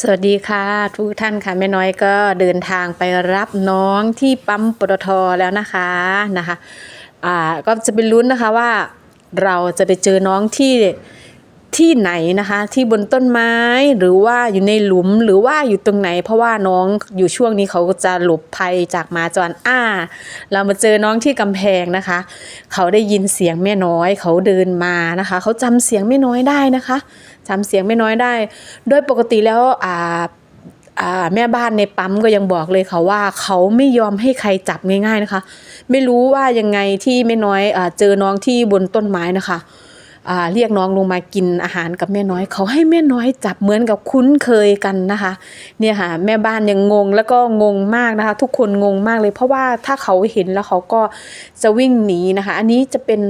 สวัสดีค่ะ ทุกท่านค่ะแม่น้อยก็เดินทางไปรับน้องที่ปั๊มปตทแล้วนะคะนะคะอ่าก็จะไปลุ้นนะคะว่าเราจะไปเจอน้องที่ที่ไหนนะคะ ที่บนต้นไม้หรือว่าอยู่ในหลุมหรือว่าอยู่ตรงไหน เพราะว่าน้องอยู่ช่วงนี้เขาจะหลบภัยจากหมาจรอ้า เรามาเจอน้องที่กำแพงนะคะ เขาได้ยินเสียงแม่น้อย เขาเดินมานะคะ เขาจำเสียงแม่น้อยได้นะคะ จำเสียงแม่น้อยได้ โดยปกติแล้วอ่าแม่บ้านในปั๊มก็ยังบอกเลยค่ะว่าเขาไม่ยอมให้ใครจับง่ายๆนะคะ ไม่รู้ว่ายังไงที่แม่น้อยอเจอน้องที่บนต้นไม้นะคะเรียกน้องลงมากินอาหารกับแม่น้อย เขาให้แม่น้อยจับเหมือนกับคุ้นเคยกันนะคะ เนี่ยค่ะแม่บ้านยังงงแล้วก็งงมากนะคะ ทุกคนงงมากเลย เพราะว่าถ้าเขาเห็นแล้วเขาก็จะวิ่งหนีนะคะ อันนี้จะเป็น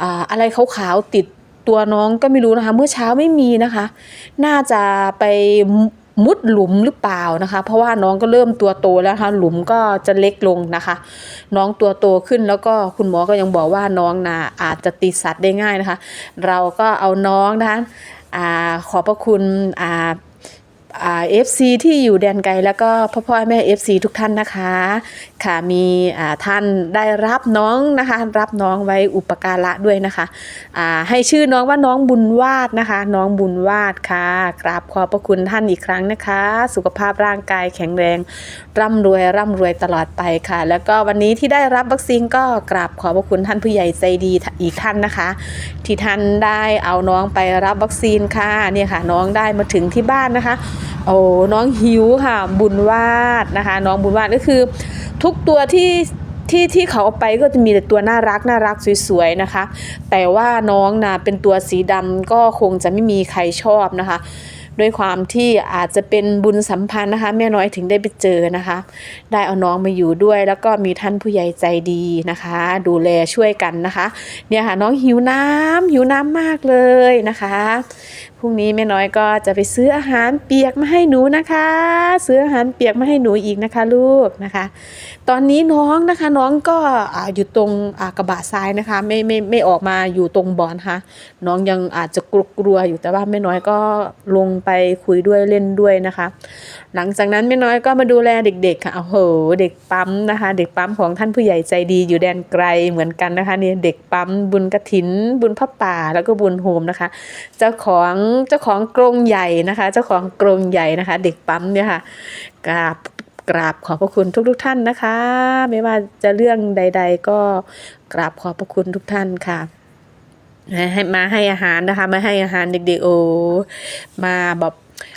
ออะไรขาวๆติด ตัวน้องก็ไม่รู้นะคะ เมื่อเช้าไม่มีนะคะ น่าจะไปมุดหลุมหรือเปล่านะคะ เพราะว่าน้องก็เริ่มตัวโตแล้วนะคะหลุมก็จะเล็กลงนะคะ น้องตัวโตขึ้นแล้วก็คุณหมอก็ยังบอกว่าน้องนะอาจจะติดสัตว์ได้ง่ายนะคะ เราก็เอาน้องนะคะอขอบพระคุณ อ่าอ่า FC ที่อยู่แดนไกลแล้วก็พ่อพ่อแม่ FC ทุกท่านนะคะ ค่ะมีท่านได้รับน้องนะคะ รับน้องไว้อุปการะด้วยนะคะให้ชื่อน้องว่าน้องบุญวาดนะคะ น้องบุญวาดค่ะ กราบขอบพระคุณท่านอีกครั้งนะคะ สุขภาพร่างกายแข็งแรง ร่ำรวยร่ำรวยตลอดไปค่ะ แล้วก็วันนี้ที่ได้รับวัคซีนก็กราบขอบพระคุณท่านผู้ใหญ่ใจดีอีกท่านนะคะ ที่ท่านได้เอาน้องไปรับวัคซีนค่ะเนี่ยค่ะ น้องได้มาถึงที่บ้านนะคะ โอ้น้องหิวค่ะบุญวาดนะคะ น้องบุญวาดก็คือ ทุกตัวที่ที่ที่เขาเอาไปก็จะมีแต่ตัวน่ารักน่ารักสวยๆนะคะ แต่ว่าน้องนะเป็นตัวสีดำก็คงจะไม่มีใครชอบนะคะ ด้วยความที่อาจจะเป็นบุญสัมพันธ์นะคะ แม่น้อยถึงได้ไปเจอนะคะ ได้เอาน้องมาอยู่ด้วย แล้วก็มีท่านผู้ใหญ่ใจดีนะคะ ดูแลช่วยกันนะคะ เนี่ยค่ะน้องหิวน้ำหิวน้ำมากเลยนะคะพรุ่งนี้แม่น้อยก็จะไปซื้ออาหารเปียกมาให้หนูนะคะ ซื้ออาหารเปียกมาให้หนูอีกนะคะ ลูกนะคะ ตอนนี้น้องนะคะน้องก็ออยู่ตรงกระบะทรายนะคะ ไม่ไม่ไม่ออกมาอยู่ตรงบอนค่ะน้องยังอาจจะกลัวอยู่แต่ว่าแม่น้อยก็ลงไปคุยด้วยเล่นด้วยนะคะ หลังจากนั้นแม่น้อยก็มาดูแลเด็กๆค่ะโอ้โหเด็กปั๊มนะคะ เด็กปั๊มของท่านผู้ใหญ่ใจดีอยู่แดนไกลเหมือนกันนะคะเนี่ยเด็กปั๊มบุญกระถิน บุญพระป่าแล้วก็บุญโฮมนะคะ เจ้าของเจ้าของกรงใหญ่นะคะ เจ้าของกรงใหญ่นะคะ เด็กปั๊มเนี่ยค่ะกราบกราบขอบพระคุณทุกๆทท่านนะคะ ไม่ว่าจะเรื่องใด ๆ ก็กราบขอบพระคุณทุกท่านค่ะ ให้มาให้อาหารนะคะ มาให้อาหารเด็กๆโอ้มาแบบ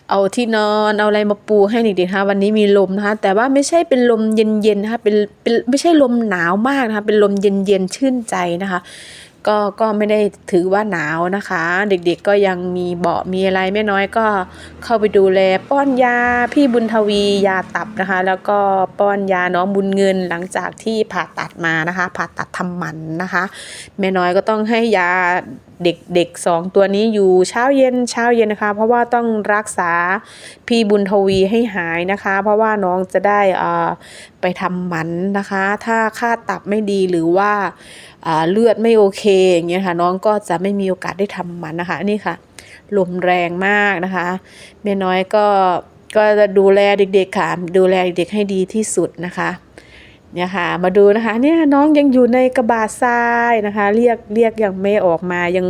เอาที่นอนเอาอะไรมาปูให้เด็กๆนะคะวันนี้มีลมนะคะ แต่ว่าไม่ใช่เป็นลมเย็นๆนะคะเป็นเป็นไม่ใช่ลมหนาวมากนะคะ เป็นลมเย็นๆชื่นใจนะคะ ก็ก็ไม่ได้ถือว่าหนาวนะคะ เด็กๆก็ยังมีเบาะมีอะไรไม่น้อยก็เข้าไปดูแลป้อนยาพี่บุญทวียาตับนะคะ แล้วก็ป้อนยาน้องบุญเงินหลังจากที่ผ่าตัดมานะคะ ผ่าตัดทำหมันนะคะ แม่น้อยก็ต้องให้ยา เด็กเด็กสองตัวนี้อยู่เช้าเย็นเช้าเย็นนะคะ เพราะว่าต้องรักษาพี่บุญทวีให้หายนะคะ เพราะว่าน้องจะได้อ่าไปทำหมันนะคะ ถ้าค่าตับไม่ดีหรือว่าอ่าเลือดไม่โอเคอย่างเงี้ยค่ะ น้องก็จะไม่มีโอกาสได้ทำหมันนะคะนนี่ค่ะลมแรงมากนะคะแม่น้อยก็ก็จะดูแลเด็กๆค่ะ ดูแลเด็กๆให้ดีที่สุดนะคะ เนี่ยค่ะมาดูนะคะเนี่ยน้องยังอยู่ในกระบะทรายนะคะ เรียกเรียกยังไม่ออกมายัง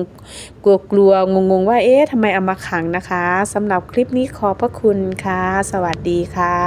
กลัวกลัวงงงว่าเอ๊ะทำไมเอามาขังนะคะสำหรับคลิปนี้ขอบพระคุณค่ะ สวัสดีค่ะ